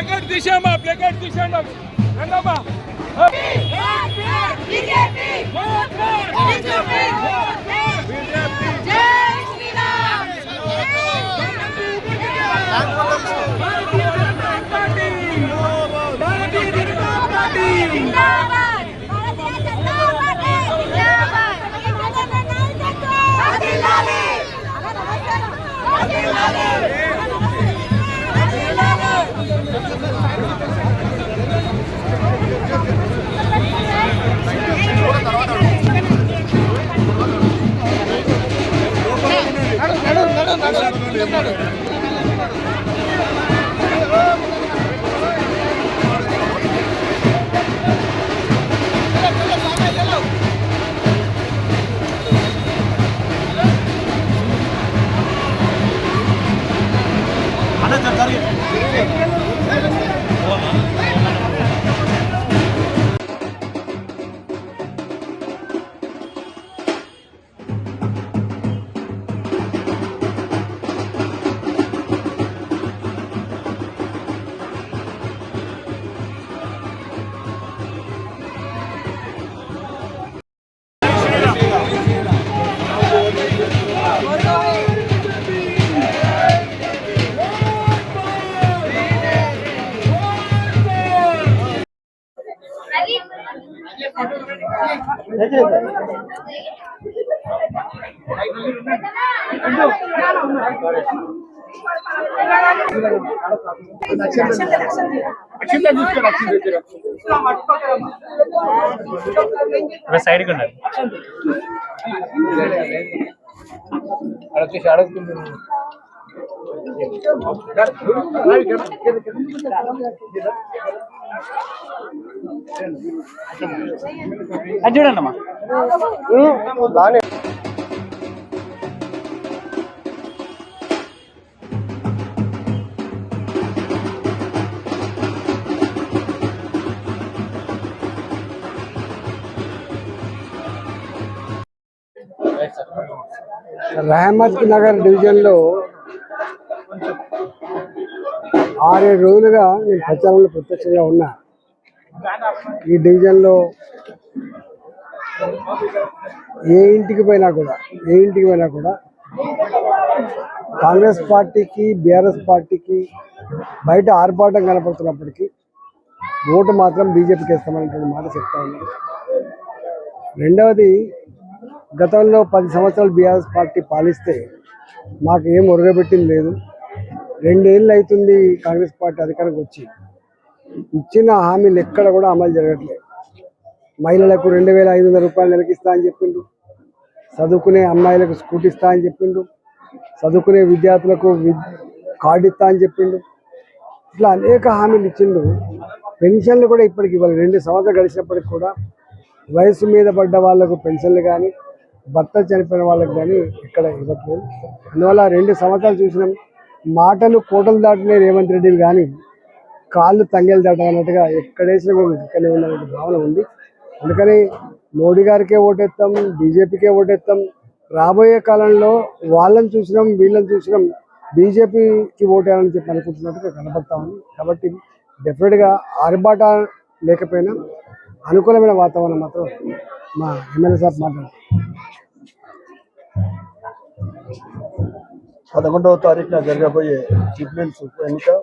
ప్లేకార్డ్ తీసాం మా ప్లేకార్డ్ తీసాం రంగమ్మ. అన్న జరగ. సైడ్కి ఉండాలి అది చూడండి అమ్మా. బాగానే రహమత్ నగర్ డివిజన్లో ఆరేడు రోజులుగా నేను ప్రచారంలో ప్రత్యక్షంగా ఉన్నా. ఈ డివిజన్లో ఏ ఇంటికి పోయినా కూడా ఏ ఇంటికి పోయినా కూడా కాంగ్రెస్ పార్టీకి బీఆర్ఎస్ పార్టీకి బయట ఆర్భాటం కనపడుతున్నప్పటికీ ఓటు మాత్రం బీజేపీకి ఇస్తామనేటువంటి మాట చెప్తా ఉన్నారు రెండవది గతంలో పది సంవత్సరాలు బీఆర్ఎస్ పార్టీ పాలిస్తే మాకు ఏం ఒరగబెట్టింది లేదు. రెండేళ్ళు అవుతుంది కాంగ్రెస్ పార్టీ అధికారికి వచ్చి. ఇచ్చిన హామీలు ఎక్కడ కూడా అమలు జరగట్లేదు మహిళలకు రెండు వేల ఐదు వందల రూపాయలు నెలకిస్తా అని చెప్పిండు చదువుకునే అమ్మాయిలకు స్కూటీ ఇస్తా అని చెప్పిండు చదువుకునే విద్యార్థులకు వి- కార్డు ఇస్తా అని చెప్పిండు ఇట్లా అనేక హామీలు ఇచ్చిండు పెన్షన్లు కూడా ఇప్పటికి ఇవ్వాలి. రెండు సంవత్సరాలు గడిచినప్పటికి కూడా వయసు మీద పడ్డ వాళ్ళకు పెన్షన్లు కానీ భర్త చనిపోయిన వాళ్ళకి కానీ ఇక్కడ ఇవ్వట్లేదు. అందువల్ల రెండు సంవత్సరాలు చూసినాం. మాటలు కోటలు దాటిన రేవంత్ రెడ్డి కానీ కాళ్ళు తంగేలు దాటాలన్నట్టుగా ఎక్కడేసినా కూడా భావన ఉంది. అందుకని మోడీ గారికే ఓటేస్తాం బీజేపీకే ఓటేస్తాం రాబోయే కాలంలో వాళ్ళని చూసినాం వీళ్ళని చూసినాం బీజేపీకి ఓటేయాలని చెప్పి అనుకుంటున్నట్టుగా కనపడతా ఉంది. కాబట్టి డెఫినెట్గా ఆర్బాట లేకపోయినా అనుకూలమైన వాతావరణం మాత్రం మా ఎమ్మెల్యే సాబ్ మాట్లాడారు పదకొండవ తారీఖున జరగబోయే చీఫ్ మినిస్టర్ ఎన్నిక